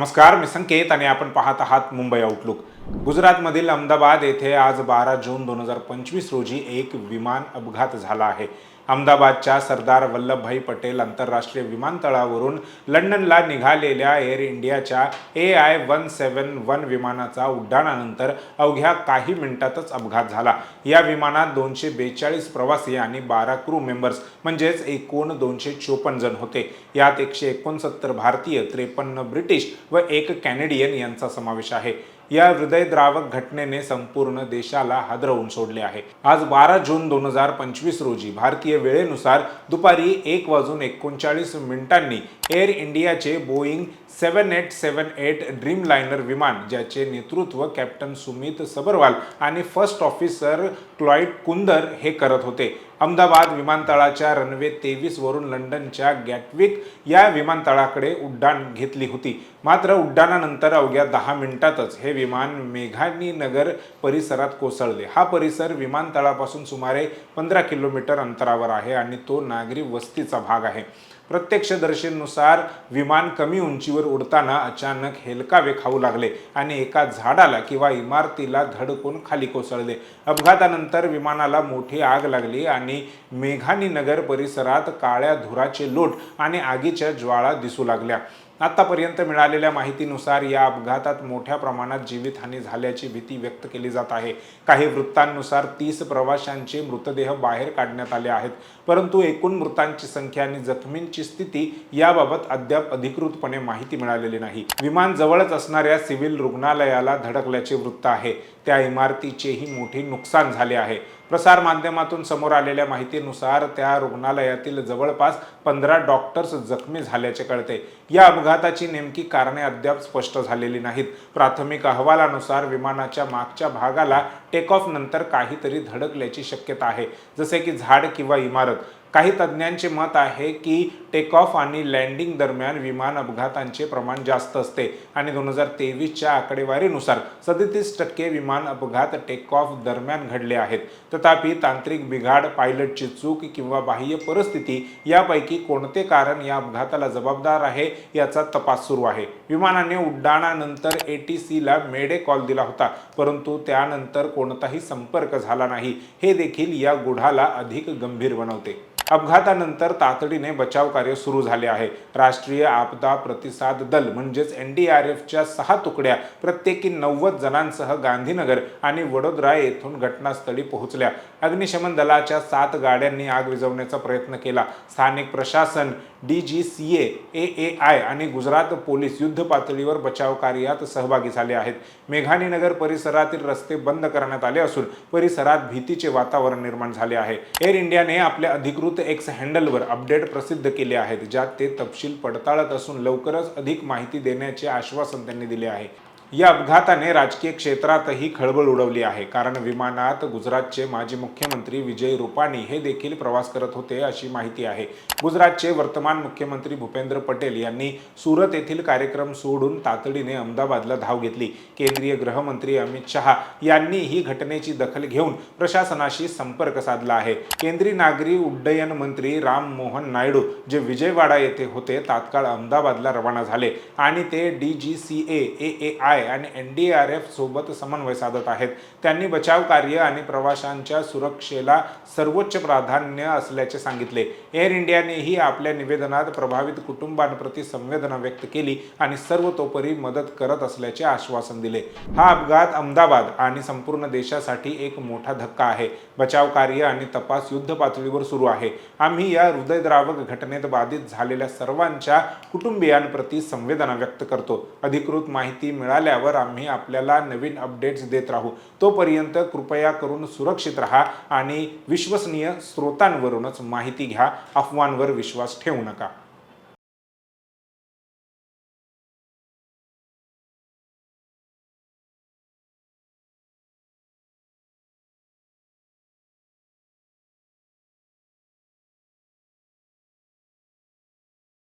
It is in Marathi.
नमस्कार मी संकेत आणि आपण पाहत आहात मुंबई आउटलुक गुजरातमधील अहमदाबाद येथे आज बारा जून दोन हजार पंचवीस रोजी एक विमान अपघात झाला आहे. अहमदाबादच्या सरदार वल्लभभाई पटेल आंतरराष्ट्रीय विमानतळावरून लंडनला निघालेल्या एअर इंडियाच्या A I one seven one विमानाचा उड्डाणानंतर अवघ्या काही मिनिटातच अपघात झाला. या विमानात दोनशे बेचाळीस प्रवासी आणि बारा क्रू मेंबर्स म्हणजेच एकूण दोनशे चोपन्न जण होते. यात एकशे एकोणसत्तर भारतीय त्रेपन्न ब्रिटिश व एक कॅनेडियन यांचा समावेश आहे. या हृदयद्रावक घटनेने संपूर्ण देशाला हादरवून सोडले आहे. आज बारा जून दोन हजार पंचवीस रोजी भारतीय वेळेनुसार दुपारी एक वाजून एकोणचाळीस मिनिटांनी एअर इंडियाचे Boeing seven eight seven eight dreamliner विमान ज्याचे नेतृत्व कॅप्टन सुमित सबरवाल आणि फर्स्ट ऑफिसर क्लॉइड कुंदर हे करत होते अहमदाबाद विमानतळाच्या रनवे तेवीस वरून लंडनच्या गॅटविक या विमानतळाकडे उड्डाण घेतली होती. मात्र उड्डाणानंतर अवघ्या दहा मिनिटातच हे विमान मेघानी नगर परिसरात कोसळले. हा परिसर विमानतळापासून सुमारे पंधरा किलोमीटर अंतरावर आहे आणि तो नागरी वस्तीचा भाग आहे. प्रत्यक्षदर्शींनुसार विमान कमी उंचीवर उडताना अचानक हेलकावे खाऊ लागले आणि एका झाडाला किंवा इमारतीला धडकून खाली कोसळले. अपघातानंतर विमानाला मोठी आग लागली आणि मेघानी नगर परिसरात काळ्या धुराचे लोट आणि आगीच्या ज्वाळा दिसू लागल्या. आतापर्यंत मिळालेल्या माहितीनुसार या अपघातात मोठ्या प्रमाणात जीवितहानी झाल्याची भीती व्यक्त केली जात आहे. काही वृत्तांनुसार तीस प्रवाशांचे मृतदेह बाहेर काढण्यात आले आहेत. परंतु एकूण मृतांची संख्या आणि जखमींची स्थिती याबाबत अद्याप अधिकृतपणे माहिती मिळालेली नाही. विमान जवळच असणाऱ्या सिव्हिल रुग्णालयाला धडकल्याचे वृत्त आहे. त्या इमारतीचेही मोठे नुकसान झाले आहे. प्रसार माध्यमातून समोर आलेल्या माहितीनुसार त्या रुग्णालयातील जवळपास पंधरा डॉक्टर्स जखमी झाल्याचे कळते. या अपघात अपघाताची नेमकी कारणे अद्याप स्पष्ट झालेली नाहीत. प्राथमिक अहवालानुसार विमानाच्या मागच्या भागाला टेक ऑफ नंतर काहीतरी धडकल्याची शक्यता आहे. जसे की झाड किंवा इमारत. काही तज्ज्ञांचे मत आहे की टेक ऑफ आणि लँडिंग दरम्यान विमान अपघातांचे प्रमाण जास्त असते. आणि दोन हजार तेवीसच्या आकडेवारीनुसार सदतीस टक्के विमान अपघात टेक ऑफ दरम्यान घडले आहेत. तथापि तांत्रिक बिघाड पायलटची चूक किंवा बाह्य परिस्थिती यापैकी कोणते कारण या अपघाताला जबाबदार आहे याचा तपास सुरू आहे. विमानाने उड्डाणानंतर ए टी सीला मेडे कॉल दिला होता परंतु त्यानंतर कोणताही संपर्क झाला नाही. हे देखील या गुढाला अधिक गंभीर बनवते. अपघातानंतर तातडीने बचाव कार्य सुरू झाले आहे. राष्ट्रीय आपदा प्रतिसाद दल म्हणजेच एन डी आर एफच्या सहा तुकड्या प्रत्येकी नव्वद जणांसह गांधीनगर आणि वडोदरा येथून घटनास्थळी पोहोचल्या. अग्निशमन दलाच्या सात गाड्यांनी आग विझवण्याचा प्रयत्न केला. स्थानिक प्रशासन D G C A A I आणि गुजरात पोलीस युद्ध पातळीवर बचाव कार्यात सहभागी झाले आहेत. मेघानीनगर परिसरातील रस्ते बंद करण्यात आले असून परिसरात भीतीचे वातावरण निर्माण झाले आहे. एअर इंडियाने आपल्या अधिकृत एक्स हँडलवर अपडेट प्रसिद्ध केले आहेत ज्यात ते तपशील पडताळत असून लवकरच अधिक माहिती देण्याचे आश्वासन त्यांनी दिले आहे. या अपघाताने राजकीय क्षेत्रातही खळबळ उडवली आहे. कारण विमानात गुजरातचे माजी मुख्यमंत्री विजय रुपानी हे देखील प्रवास करत होते अशी माहिती आहे. गुजरातचे वर्तमान मुख्यमंत्री भूपेंद्र पटेल यांनी सुरत येथील कार्यक्रम सोडून तातडीने अहमदाबादला धाव घेतली. केंद्रीय गृहमंत्री अमित शहा यांनी ही घटनेची दखल घेऊन प्रशासनाशी संपर्क साधला आहे. केंद्रीय नागरी उड्डयन मंत्री राम मोहन नायडू जे विजयवाडा येथे होते तात्काळ अहमदाबादला रवाना झाले आणि ते D G C A A I I आणि एन डी आर एफ सोबत समन्वय साधत आहेत. त्यांनी बचाव कार्य आणि प्रवाशांच्या सुरक्षेला सर्वोच्च प्राधान्य असल्याचे सांगितले. एअर इंडियानेही आपल्या निवेदनात प्रभावित कुटुंबांप्रती संवेदना व्यक्त केली आणि सर्वतोपरी मदत करत असल्याचे आश्वासन दिले. हा अपघात अहमदाबाद आणि संपूर्ण देशासाठी एक मोठा धक्का आहे. बचाव कार्य आणि तपास युद्ध पातळीवर सुरू आहे. आम्ही या हृदयद्रावक घटनेत बाधित झालेल्या सर्वांच्या कुटुंबियांप्रती संवेदना व्यक्त करतो. अधिकृत माहिती मिळाल्या मिळाल्यावर आम्ही आपल्याला नवीन अपडेट्स देत राहू. तोपर्यंत कृपया करून सुरक्षित राहा आणि विश्वसनीय स्रोतांवरूनच माहिती घ्या. अफवांवर विश्वास ठेवू नका.